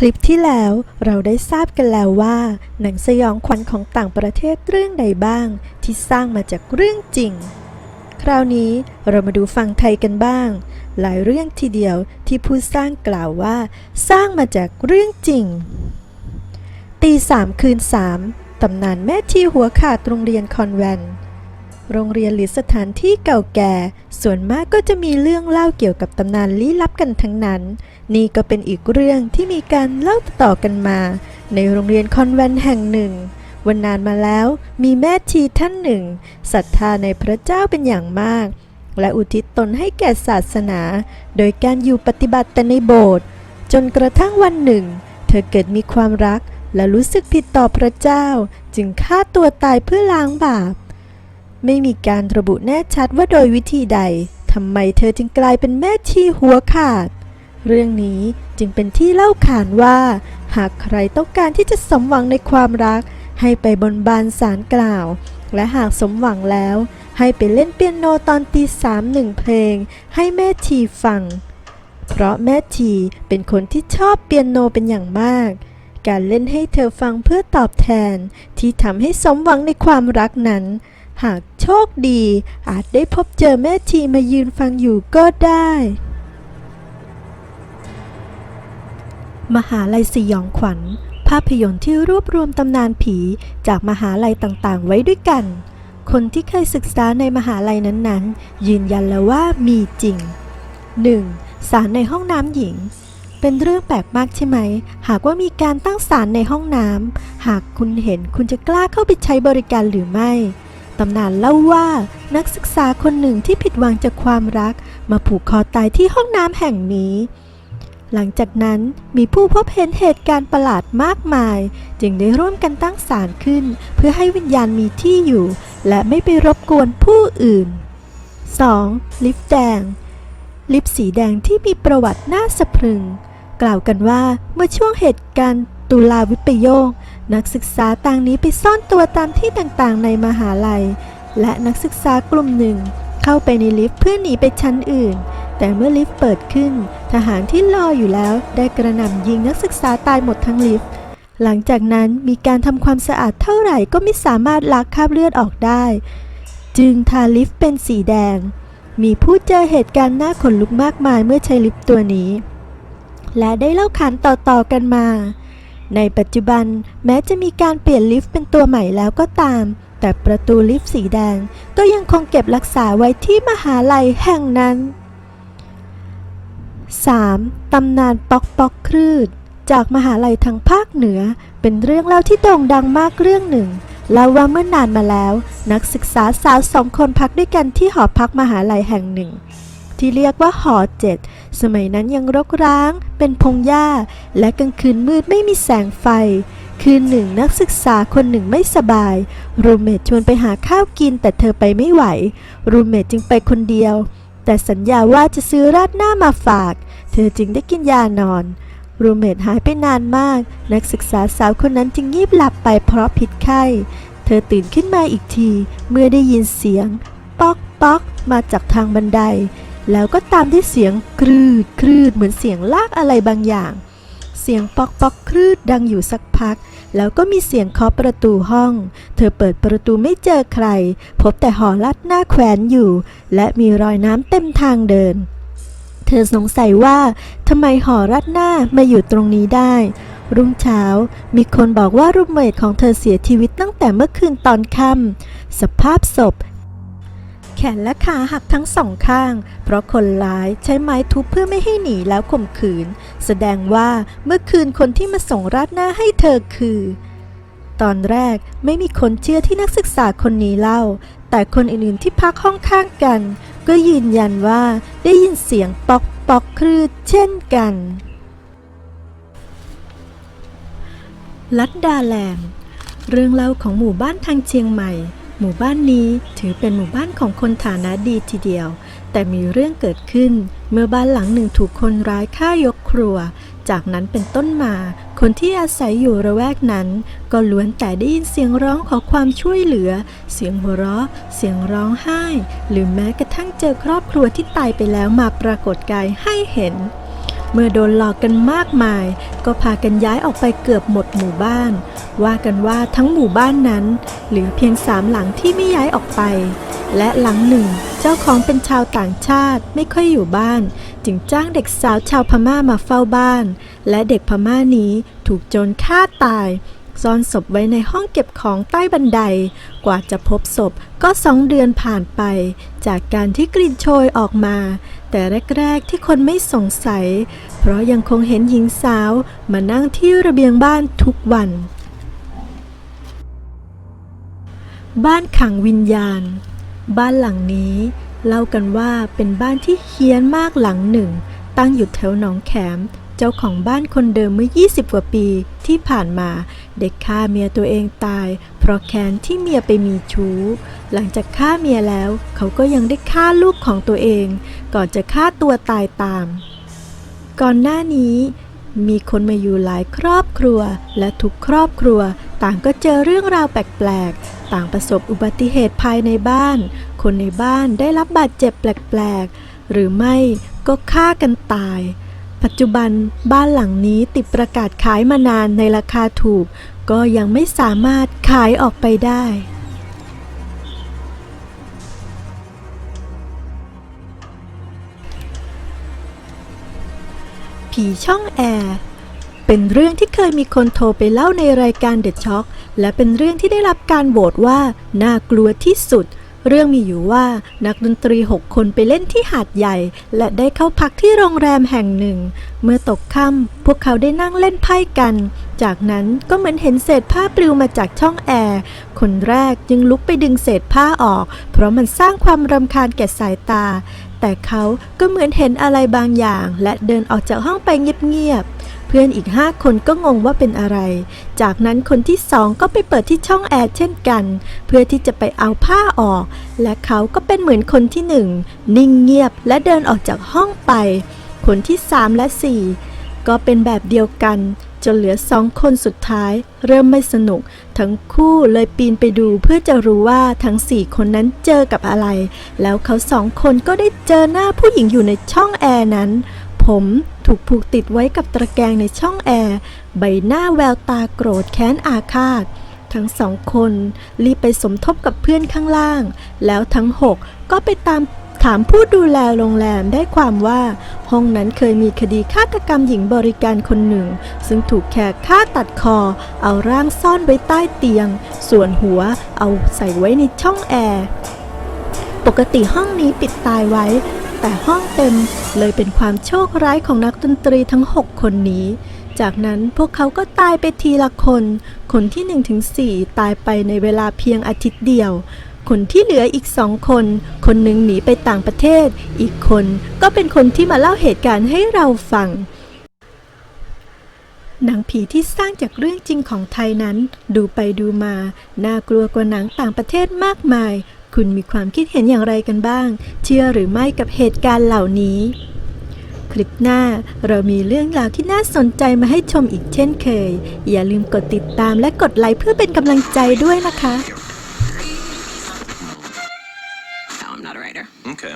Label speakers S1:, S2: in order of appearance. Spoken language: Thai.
S1: คลิปที่แล้วเราได้ทราบกันแล้วว่า หนังสยองขวัญของต่างประเทศเรื่องใดบ้าง ที่สร้างมาจากเรื่องจริง คราวนี้เรามาดูฝั่งไทยกันบ้าง หลายเรื่องทีเดียวที่ผู้สร้างกล่าวว่า สร้างมาจากเรื่องจริง ตีสามคืนสามตำนานแม่ชีหัวขาดโรงเรียนคอนแวนต์ โรงเรียนหรือสถานที่เก่าแก่ ส่วนมากก็จะมีเรื่องเล่าเกี่ยวกับตำนานลี้ลับกันทั้งนั้น นี่ก็เป็นอีกเรื่องที่มีการเล่าต่อๆกันมา ในโรงเรียนคอนแวนต์แห่งหนึ่ง วันนานมาแล้วมีแม่ชีท่านหนึ่งศรัทธาในพระเจ้าเป็นอย่างมาก และอุทิศตนให้แก่ศาสนา โดยการอยู่ปฏิบัติแต่ในโบสถ์จนกระทั่งวันหนึ่ง เธอเกิดมีความรักและรู้สึกผิดต่อพระเจ้า จึงฆ่าตัวตายเพื่อล้างบาป ไม่มีการระบุแน่ชัดว่าโดยวิธีใดทำไมเธอจึงกลายเป็นแม่ชีหัวขาด เรื่องนี้จึงเป็นที่เล่าขานว่า หากใครต้องการที่จะสมหวังในความรัก ให้ไปบนบานสารกล่าว และหากสมหวังแล้ว ให้ไปเล่นเปียโนตอนตีสามหนึ่งเพลง ให้แม่ชีฟัง เพราะแม่ชีเป็นคนที่ชอบเปียโนเป็นอย่างมาก การเล่นให้เธอฟังเพื่อตอบแทน ที่ทำให้สมหวังในความรักนั้น หากโชคดี อาจได้พบเจอแม่ชีมายืนฟังอยู่ก็ได้ มหาลัยสยองขวัญ ภาพยนตร์ที่รวบรวมตำนานผีจากมหาลัยต่างๆ ไว้ด้วยกัน คนที่เคยศึกษาในมหาลัยนั้นๆ ยืนยันแล้วว่ามีจริง 1. สารในห้องน้ำหญิงเป็นเรื่องแปลกมากใช่ไหม หากว่ามีการตั้งศาลในห้องน้ำ หากคุณเห็นคุณจะกล้าเข้าไปใช้บริการหรือไม่ ตำนานเล่าว่านักศึกษาคนหนึ่งที่ผิดหวังจากความรัก มาผูกคอตายที่ห้องน้ำแห่งนี้ หลังจากนั้นมีผู้พบเห็นเหตุการณ์ประหลาดมากมาย จึงได้ร่วมกันตั้งศาลขึ้น เพื่อให้วิญญาณมีที่อยู่ และไม่ไปรบกวนผู้อื่น 2. ลิฟต์แดง ลิฟต์สีแดงที่มีประวัติน่าสะพรึง กล่าวกันว่าเมื่อช่วงเหตุการณ์ ตุลาวิปโยค นักศึกษาต่างนี้ไปซ่อนตัวตามที่ต่างๆ ในมหาลัย และนักศึกษากลุ่มหนึ่ง เข้าไปในลิฟต์เพื่อหนีไปชั้นอื่น แต่เมื่อลิฟต์เปิดขึ้น ทหารที่รออยู่แล้วได้กระหน่ำยิงนักศึกษาตายหมดทั้งลิฟต์หลังจากนั้นมีการทำความสะอาดเท่าไหร่ก็ไม่สามารถล้างคราบเลือดออกได้ จึงทาลิฟต์เป็นสีแดง มีผู้เจอเหตุการณ์น่าขนลุกมากมายเมื่อใช้ลิฟต์ตัวนี้ และได้เล่าขานต่อๆกันมา ในปัจจุบันแม้จะมีการเปลี่ยนลิฟต์เป็นตัวใหม่แล้วก็ตาม แต่ประตูลิฟต์สีแดง ก็ยังคงเก็บรักษาไว้ที่มหาลัยแห่งนั้น 3. ตำนานป๊อกป๊อกครืด จากมหาลัยทางภาคเหนือ เป็นเรื่องเล่าที่โด่งดังมากเรื่องหนึ่งเล่าว่าเมื่อนานมาแล้ว นักศึกษาสาวสองคนพักด้วยกันที่หอพักมหาลัยแห่งหนึ่ง ที่เรียกว่าหอเจ็ด สมัยนั้นยังรกร้าง เป็นพงหญ้า และกลางคืนมืดไม่มีแสงไฟ คืนหนึ่งนักศึกษาคนหนึ่งไม่สบาย รูเมทชวนไปหาข้าวกินแต่เธอไปไม่ไหว รูเมทจึงไปคนเดียว แต่สัญญาว่าจะซื้อราดหน้ามาฝาก เธอจึงได้กินยานอน รูเมทหายไปนานมาก นักศึกษาสาวคนนั้นจึงงีบหลับไปเพราะพิษไข้ เธอตื่นขึ้นมาอีกที เมื่อได้ยินเสียง ป๊อกป๊อกมาจากทางบันได แล้วก็ตามด้วยเสียงครืดครืดเหมือนเสียงลากอะไรบางอย่าง เสียงปอกปอกครืดดังอยู่สักพัก แล้วก็มีเสียงเคาะประตูห้อง เธอเปิดประตูไม่เจอใคร พบแต่หอลัดหน้าแขวนอยู่ และมีรอยน้ำเต็มทางเดิน เธอสงสัยว่าทำไมหอรัดหน้ามาอยู่ตรงนี้ได้ รุ่งเช้ามีคนบอกว่ารูมเมทของเธอเสียชีวิตตั้งแต่เมื่อคืนตอนค่ำสภาพศพ แขนและขาหักทั้งสองข้าง เพราะคนร้ายใช้ไม้ทุบเพื่อไม่ให้หนีแล้วข่มขืน แสดงว่าเมื่อคืนคนที่มาส่งราดหน้าให้เธอคือ ตอนแรกไม่มีคนเชื่อที่นักศึกษาคนนี้เล่า แต่คนอื่นๆที่พักห้องข้างกัน ก็ยืนยันว่าได้ยินเสียงปอกปอกครืดเช่นกันลัดดาแลนด์เรื่องเล่าของหมู่บ้านทางเชียงใหม่ หมู่บ้านนี้ถือเป็นหมู่บ้านของคนฐานะดีทีเดียว แต่มีเรื่องเกิดขึ้น เมื่อบ้านหลังหนึ่งถูกคนร้ายฆ่ายกครัว จากนั้นเป็นต้นมา คนที่อาศัยอยู่ระแวกนั้น ก็ล้วนแต่ได้ยินเสียงร้องขอความช่วยเหลือ เสียงหัวเราะ เสียงร้องไห้ หรือแม้กระทั่งเจอครอบครัวที่ตายไปแล้วมาปรากฏกายให้เห็นเมื่อโดนหลอกกันมากมาย ก็พากันย้ายออกไปเกือบหมดหมู่บ้าน ว่ากันว่าทั้งหมู่บ้านนั้น เหลือเพียงสามหลังที่ไม่ย้ายออกไป และหลังหนึ่ง เจ้าของเป็นชาวต่างชาติไม่ค่อยอยู่บ้าน จึงจ้างเด็กสาวชาวพม่ามาเฝ้าบ้าน และเด็กพม่านี้ถูกโจรฆ่าตายซ่อนศพไว้ในห้องเก็บของใต้บันได กว่าจะพบศพก็สองเดือนผ่านไป จากการที่กลิ่นโชยออกมา แต่แรกๆที่คนไม่สงสัย เพราะยังคงเห็นหญิงสาวมานั่งที่ระเบียงบ้านทุกวัน บ้านขังวิญญาณ บ้านหลังนี้ เล่ากันว่าเป็นบ้านที่เฮี้ยนมากหลังหนึ่ง ตั้งอยู่แถวหนองแขม เจ้าของบ้านคนเดิมเมื่อ 20 กว่าปีที่ผ่านมาเด็กฆ่าเมียตัวเองตาย เพราะแค้นที่เมียไปมีชู้ หลังจากฆ่าเมียแล้ว เขาก็ยังได้ฆ่าลูกของตัวเอง ก่อนจะฆ่าตัวตายตาม ก่อนหน้านี้มีคนมาอยู่หลายครอบครัว และทุกครอบครัว ต่างก็เจอเรื่องราวแปลก ต่างประสบอุบัติเหตุภายในบ้าน คนในบ้านได้รับบาดเจ็บแปลกๆ หรือไม่ก็ฆ่ากันตาย ปัจจุบันบ้านหลังนี้ติดประกาศขายมานานในราคาถูก ก็ยังไม่สามารถขายออกไปได้ผีช่องแอร์ เป็นเรื่องที่เคยมีคนโทรไปเล่าในรายการเด็ดช็อกและเป็นเรื่องที่ได้รับการโหวตว่าน่ากลัวที่สุด เรื่องมีอยู่ว่านักดนตรี 6 คนไปเล่นที่หาดใหญ่ และได้เข้าพักที่โรงแรมแห่งหนึ่ง เมื่อตกค่ำพวกเขาได้นั่งเล่นไพ่กัน จากนั้นก็เหมือนเห็นเศษผ้าปลิวมาจากช่องแอร์คนแรกจึงลุกไปดึงเศษผ้าออก เพราะมันสร้างความรำคาญแก่สายตา แต่เขาก็เหมือนเห็นอะไรบางอย่าง และเดินออกจากห้องไปเงียบๆ เพื่อนอีกห้าคนก็งงว่าเป็นอะไร จากนั้นคนที่สองก็ไปเปิดที่ช่องแอร์เช่นกัน เพื่อที่จะไปเอาผ้าออก และเขาก็เป็นเหมือนคนที่หนึ่งนิ่งเงียบและเดินออกจากห้องไป คนที่สามและสี่ก็เป็นแบบเดียวกัน จนเหลือสองคนสุดท้าย เริ่มไม่สนุก ทั้งคู่เลยปีนไปดูเพื่อจะรู้ว่าทั้งสี่คนนั้นเจอกับอะไร แล้วเขาสองคนก็ได้เจอหน้าผู้หญิงอยู่ในช่องแอร์นั้น ผมถูกผูกติดไว้กับตะแกรงในช่องแอร์ ใบหน้าแววตาโกรธแค้นอาฆาต ทั้งสองคนรีบไปสมทบกับเพื่อนข้างล่าง แล้วทั้งหกก็ไปตามถามผู้ดูแลโรงแรมได้ความว่า ห้องนั้นเคยมีคดีฆาตกรรมหญิงบริการคนหนึ่ง ซึ่งถูกแขกฆ่าตัดคอ เอาร่างซ่อนไว้ใต้เตียง ส่วนหัวเอาใส่ไว้ในช่องแอร์ ปกติห้องนี้ปิดตายไว้ แต่ห้องเต็มเลยเป็นความโชคร้ายของนักดนตรีทั้ง 6 คนนี้ จากนั้นพวกเขาก็ตายไปทีละคน คนที่1ถึง4ตายไปในเวลาเพียงอาทิตย์เดียว คนที่เหลืออีกสองคน คนหนึ่งหนีไปต่างประเทศ อีกคนก็เป็นคนที่มาเล่าเหตุการณ์ให้เราฟังหนังผีที่สร้างจากเรื่องจริงของไทยนั้น ดูไปดูมา น่ากลัวกว่าหนังต่างประเทศมากมาย คุณมีความคิดเห็นอย่างไรกันบ้าง เชื่อหรือไม่กับเหตุการณ์เหล่านี้ คลิปหน้าเรามีเรื่องราวที่น่าสนใจมาให้ชมอีกเช่นเคย อย่าลืมกดติดตามและกดไลค์เพื่อเป็นกำลังใจด้วยนะคะ
S2: No, I'm not a writer.
S3: Okay.